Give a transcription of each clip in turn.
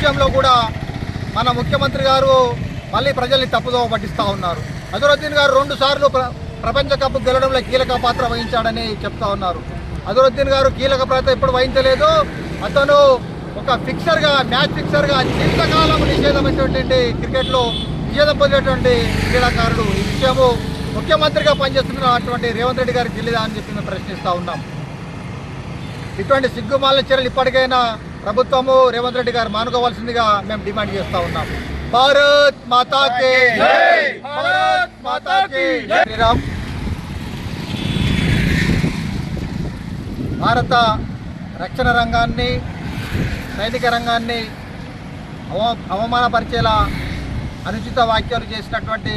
విషయంలో కూడా మన ముఖ్యమంత్రి గారు మళ్ళీ ప్రజల్ని తప్పుదోవ పట్టిస్తూ ఉన్నారు. అజరుద్దీన్ గారు రెండు సార్లు ప్ర- ప్రపంచ కప్ గెలడంలో కీలక పాత్ర వహించాడని చెప్తా ఉన్నారు. అజరుద్దీన్ గారు కీలక పాత్ర ఎప్పుడు వహించలేదు. అతను ఒక ఫిక్సర్గా మ్యాచ్ ఫిక్సర్గా జీవితకాలం నిషేధమైనటువంటి క్రికెట్లో నిషేధం పొందినటువంటి క్రీడాకారుడు. ఈ విషయము ముఖ్యమంత్రిగా పనిచేస్తున్నటువంటి రేవంత్ రెడ్డి గారికి తెలియదా అని చెప్పి మేము ప్రశ్నిస్తూ ఉన్నాం. ఇటువంటి సిగ్గుమాలిన చర్యలు ఇప్పటికైనా ప్రభుత్వము రేవంత్ రెడ్డి గారు మానుకోవాల్సిందిగా మేము డిమాండ్ చేస్తా ఉన్నాం. భారత్ మాతాకి భారత్ మాతాకి శ్రీరామ్. భారత రక్షణ రంగాన్ని సైనిక రంగాన్ని అవ అవమానపరిచేలా అనుచిత వ్యాఖ్యలు చేసినటువంటి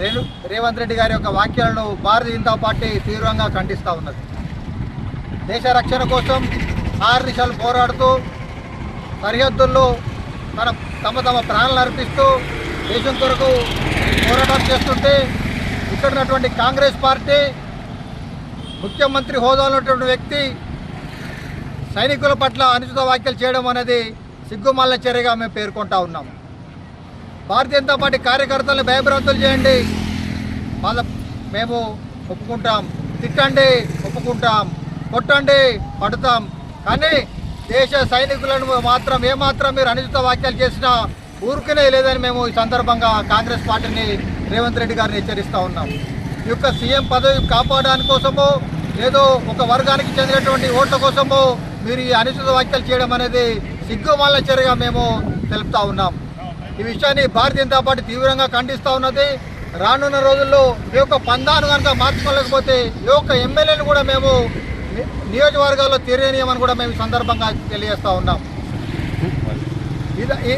రేణు రేవంత్ రెడ్డి గారి యొక్క వ్యాఖ్యలను భారతీయ జనతా పార్టీ తీవ్రంగా ఖండిస్తూ ఉన్నది. దేశ రక్షణ కోసం ఆరు నిమిషాలు పోరాడుతూ సరిహద్దుల్లో తన తమ తమ ప్రాణాలను అర్పిస్తూ దేశం కొరకు పోరాటం చేస్తుంటే ఇక్కడ ఉన్నటువంటి కాంగ్రెస్ పార్టీ ముఖ్యమంత్రి హోదాలో ఉన్నటువంటి వ్యక్తి సైనికుల పట్ల అనుచిత వ్యాఖ్యలు చేయడం అనేది సిగ్గుమాల చర్యగా మేము పేర్కొంటా ఉన్నాం. భారతీయ జనతా పార్టీ కార్యకర్తలను భయభ్రాంతులు చేయండి. వాళ్ళ మేము ఒప్పుకుంటాం. తిట్టండి ఒప్పుకుంటాం. కొట్టండి పడతాం కానీ దేశ సైనికులను మాత్రం ఏమాత్రం మీరు అనుచిత వ్యాఖ్యలు చేసినా ఊరికనే లేదని మేము ఈ సందర్భంగా కాంగ్రెస్ పార్టీని రేవంత్ రెడ్డి గారిని హెచ్చరిస్తూ ఉన్నాం. ఈ యొక్క సీఎం పదవి కాపాడడానికి కోసమో ఏదో ఒక వర్గానికి చెందినటువంటి ఓట్ల కోసమో మీరు ఈ అనుచిత వ్యాఖ్యలు చేయడం అనేది సిగ్గుమాల చర్యగా మేము తెలుపుతా ఉన్నాం. ఈ విషయాన్ని భారతీయ జనతా పార్టీ తీవ్రంగా ఖండిస్తూ ఉన్నది. రానున్న రోజుల్లో ఈ యొక్క పందాను కనుక మార్చుకోలేకపోతే ఈ యొక్క ఎమ్మెల్యేలు కూడా మేము నియోజకవర్గాల్లో తీరేనీయమని కూడా మేము ఈ సందర్భంగా తెలియజేస్తా ఉన్నాం. ఇది